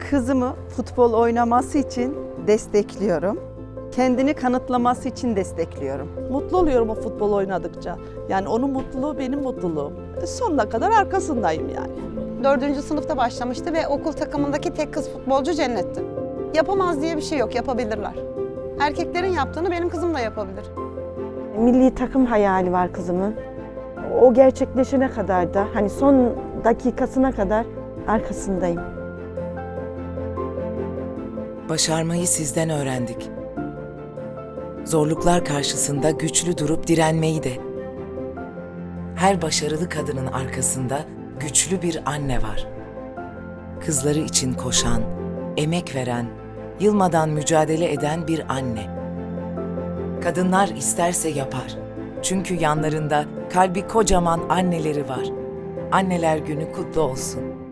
Kızımı futbol oynaması için destekliyorum. Kendini kanıtlaması için destekliyorum. Mutlu oluyorum o futbol oynadıkça. Yani onun mutluluğu benim mutluluğum. E, Sonuna kadar arkasındayım yani. Dördüncü sınıfta başlamıştı ve okul takımındaki tek kız futbolcu Cennet'ti. Yapamaz diye bir şey yok, yapabilirler. Erkeklerin yaptığını benim kızım da yapabilir. Milli takım hayali var kızımın. O gerçekleşene kadar da hani son dakikasına kadar arkasındayım. Başarmayı sizden öğrendik. Zorluklar karşısında güçlü durup direnmeyi de. Her başarılı kadının arkasında güçlü bir anne var. Kızları için koşan, emek veren, yılmadan mücadele eden bir anne. Kadınlar isterse yapar. Çünkü yanlarında kalbi kocaman anneleri var. Anneler günü kutlu olsun.